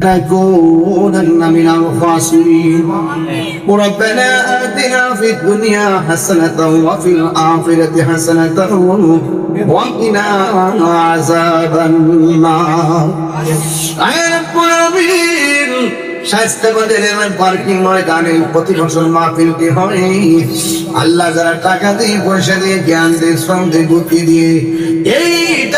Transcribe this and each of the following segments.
لنكونن من الخاسرين ربنا آتنا في الدنيا حسنة وفي الآخرة حسنة وقنا عذاب النار يا رب العالمين স্বাস্থ্যবাদের parking ময়দানে প্রতি বছর মাহফিলটি হয় আল্লাহ যারা টাকা দিয়ে পয়সা দিয়ে জ্ঞান দিয়ে শ্রম দিয়ে বুদ্ধি দিয়ে এই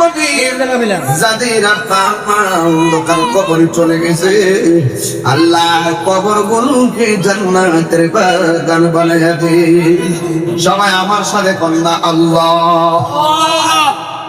নবী। যাদের আব্বা অন্ধকার কবরে চলে গেছে আল্লাহ কবর গুলোকে জান্নাতের বাগান বানাইয়া দে সবাই আমার সাথে কন্যা আল্লাহ।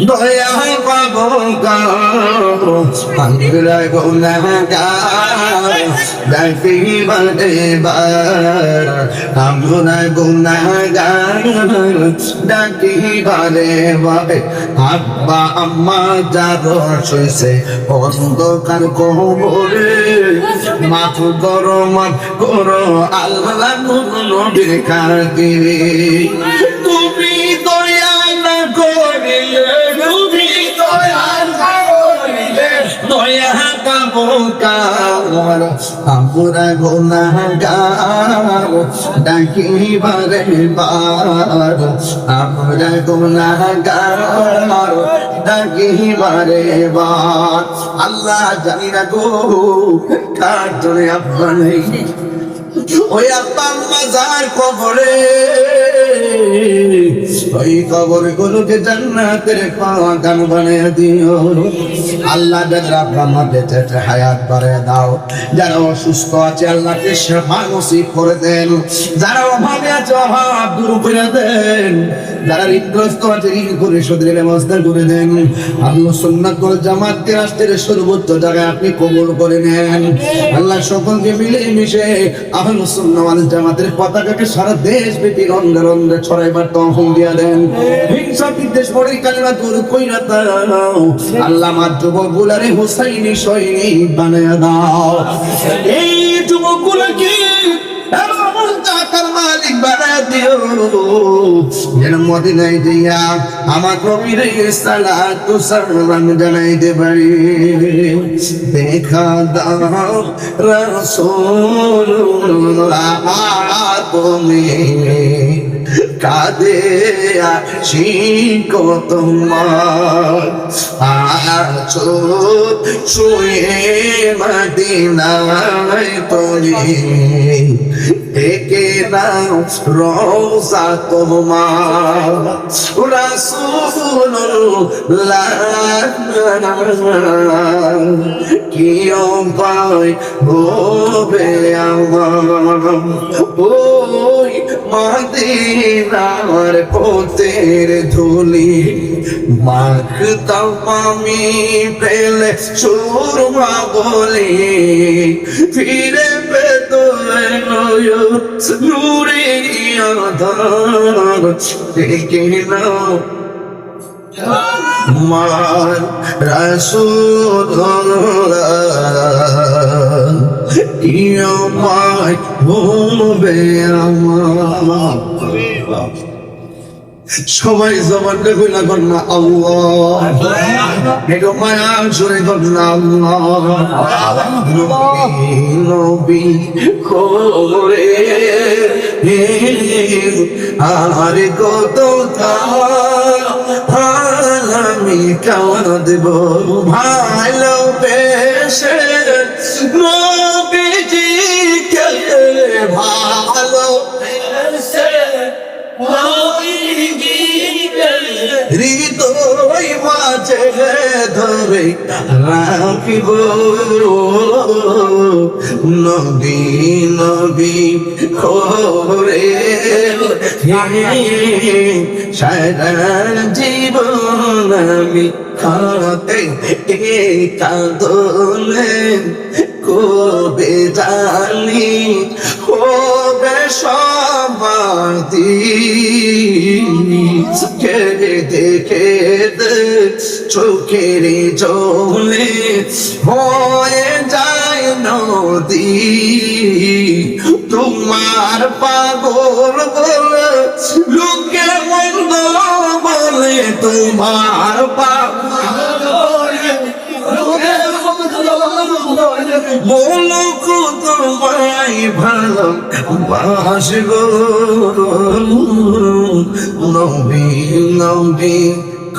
দয়া পাবো আমরা গুনাগার ডাকি বারে বার আমরা গুনাগার ডাকি বারে বারে আব্বা আম্মা যার শুইছে অন্ধকার কবরে মাথ গরম করো আল্লাহ নবীর কাকে তুমি কার আমরা গুনাহগার ডাকি বারে। আমরা গুনাহগার ডাকি বারে। আল্লাহ জানি না গো, কার জন্য আব্বা নেই ওই আব্বা যার কবরে। ওই কবর গুলোকে জান্নাতের বাগান বানিয়ে দিও। আল্লাহ হায়াত বাড়িয়ে দাও। যারা অসুস্থ আছে, আল্লাহকে সেবা করে দেন। যারা অভাবে আছে, অভাব দূর করে দেন। করে করে করে সকলকে মিলে মিশে পতাকাকে সারা দেশ রন্ধে ছড়াইবার দেন। আল্লাহ যুবকগুলারে হুসাইনি সৈনিক বানায়া দাও। এই যুবকগুলাকে আমার কবির সালাত সালাম জানাইতে পারি। দেখা দাও রাসূলুল্লাহ, তুমি কাদে আসি তোমার। আছো শুয়ে মদিনায় একে রোজা তোমার। রাসূলুল্লাহ কি পাই হবে আমার। মদিনার পোতের ধুলি। মাখতাম আমি পেলে সুরমা বলি। ফিরে মার রাসূলুল্লাহ সবাই কর না, আল্লাহ। একটু মায়া কর না, আল্লাহ। নবী নবী করে, আরে কত আমি কেমন দেব ভালো বেশে নবীজি হৃদয় ধরে রাখিব নবী নবী করে সারা জীবন আমি খাতে কাঁদলে কবে জানি হবে সমাধি? কে দেখে চোখের জলে হয়ে যায় নদী। তোমার পাগল বলে লোকে মন্দ বলে তোমার বলো কত ভাই ভালো নবী নবী